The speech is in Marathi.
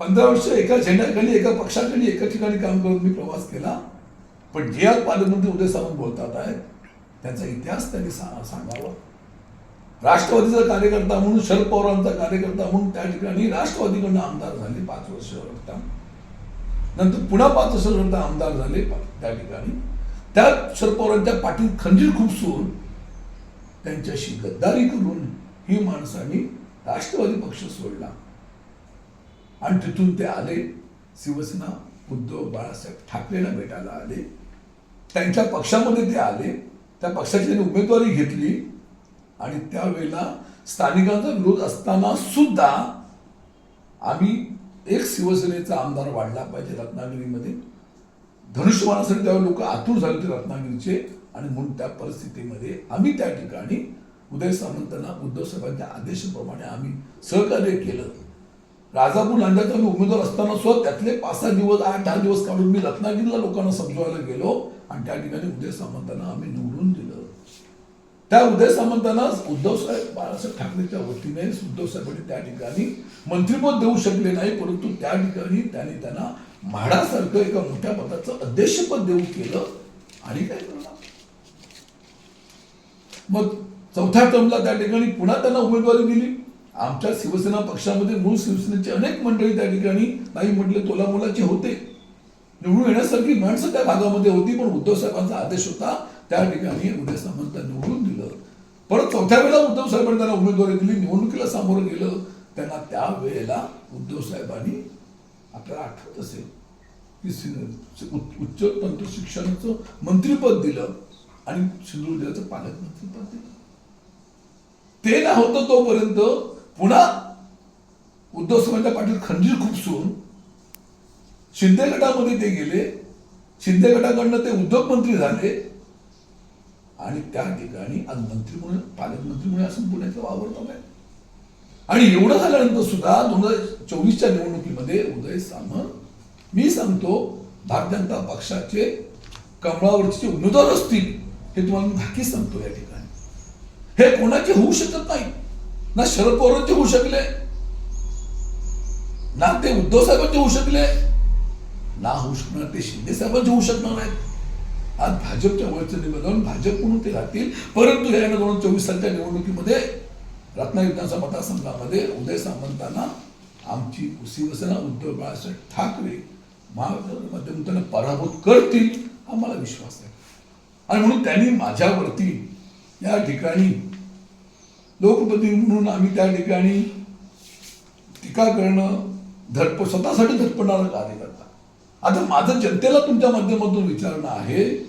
पंधरा वर्ष एका झेंड्याखाली एका पक्षाखाली एका ठिकाणी काम करून मी प्रवास केला. पण जे आज पालकमंत्री उदय सावंत बोलतात आहेत त्यांचा इतिहास त्यांनी सा- सांगावा. राष्ट्रवादीचा कार्यकर्ता म्हणून शरद पवारांचा कार्यकर्ता म्हणून त्या ठिकाणी राष्ट्रवादीकडनं आमदार झाले पाच वर्ष रक्ता नंतर पुन्हा पाच वर्ष रक्ता आमदार झाले त्या ठिकाणी. त्या शरद पवारांच्या पाठीत खंजीर खुपसून त्यांच्याशी गद्दारी करून ही माणसांनी राष्ट्रवादी पक्ष सोडला. आणि तिथून ते आले. शिवसेना उद्धव बाळासाहेब ठाकरेंना भेटायला आले. त्यांच्या पक्षामध्ये ते आले. त्या पक्षाची त्यांनी उमेदवारी घेतली. आणि त्यावेळेला स्थानिकांचा विरोध असताना सुद्धा आम्ही एक शिवसेनेचा आमदार वाढला पाहिजे रत्नागिरीमध्ये. धनुष्यबाणासाठी त्यावेळी लोक आतुर झाले होते रत्नागिरीचे. आणि म्हणून त्या परिस्थितीमध्ये आम्ही त्या ठिकाणी उदय सामंतांना उद्धव साहेबांच्या आदेशाप्रमाणे आम्ही सहकार्य केलं. राजापूर लांड्याचा मी उमेदवार असताना सुद्धा त्यातले पाच सहा दिवस आठ दहा दिवस काढून मी रत्नागिरीला लोकांना समजवायला गेलो आणि त्या ठिकाणी उदय सामंतांना आम्ही निवडून दिलं. त्या उदय सामंतांना उद्धव साहेब बाळासाहेब ठाकरेच्या वतीने उद्धव साहेबांनी त्या ठिकाणी मंत्रिपद देऊ शकले नाही परंतु त्या ठिकाणी त्यांनी त्यांना म्हाडासारखं एका मोठ्या पदाचं अध्यक्षपद देऊ केलं आणि काय करणार? मग चौथ्या टर्मला त्या ठिकाणी पुन्हा त्यांना उमेदवारी दिली. आमच्या शिवसेना पक्षामध्ये मूळ शिवसेनेचे अनेक मंडळी त्या ठिकाणी नाही म्हटले तोला मुलाचे होते. निवडून येण्यासारखी माणसं त्या भागामध्ये होती पण उद्धव साहेबांचा आदेश होता. त्या ठिकाणी उदय सामंत निवडून दिलं. परत चौथ्या वेळेला उद्धव साहेबांनी त्यांना उमेदवारी दिली निवडणुकीला सामोरं गेलं. त्यांना त्या वेळेला उद्धव साहेबांनी आपल्याला आठवत असेल की उच्च तंत्र शिक्षणाचं मंत्रीपद दिलं आणि सिंधुदुर्गाचं पालकमंत्रीपद दिलं. ते ना होतं तोपर्यंत पुन्हा उद्धव साहेबांच्या पाटील खंजीर खुपसून शिंदे गटामध्ये ते गेले. शिंदे गटाकडनं ते उद्योगमंत्री झाले. आणि त्या ठिकाणी आज मंत्री म्हणून पालकमंत्री म्हणून असं पुण्याचं वावरतात आहे आणि एवढं झाल्यानंतर सुद्धा दोन हजार चोवीसच्या निवडणुकीमध्ये उदय सामंत मी सांगतो भारतीय जनता पक्षाचे कमळावरचे उमेदवार असतील हे तुम्हाला मी नक्कीच सांगतो या ठिकाणी. हे कोणाचे होऊ शकत नाही ना शरद पवारांचे होऊ शकले ना ते उद्धव साहेबांचे होऊ शकले ना होऊ शकणार ते शिंदे साहेबांचे होऊ शकणार आहेत आज भाजपच्या वरचं निवेदन भाजप म्हणून ते राहतील परंतु या दोन हजार चोवीस सालच्या निवडणुकीमध्ये रत्नागिरी विधानसभा मतदारसंघामध्ये उदय सामंतांना आमची शिवसेना उद्धव बाळासाहेब ठाकरे महाविकास त्यांना पराभूत करतील हा मला विश्वास आहे. आणि म्हणून त्यांनी माझ्यावरती या ठिकाणी लोकप्रतिनिधी म्हणून आम्ही त्या ठिकाणी टीका करणं धडप स्वतःसाठी धडपणारं कार्य करता आता माझं जनतेला तुमच्या माध्यमातून विचारणं आहे.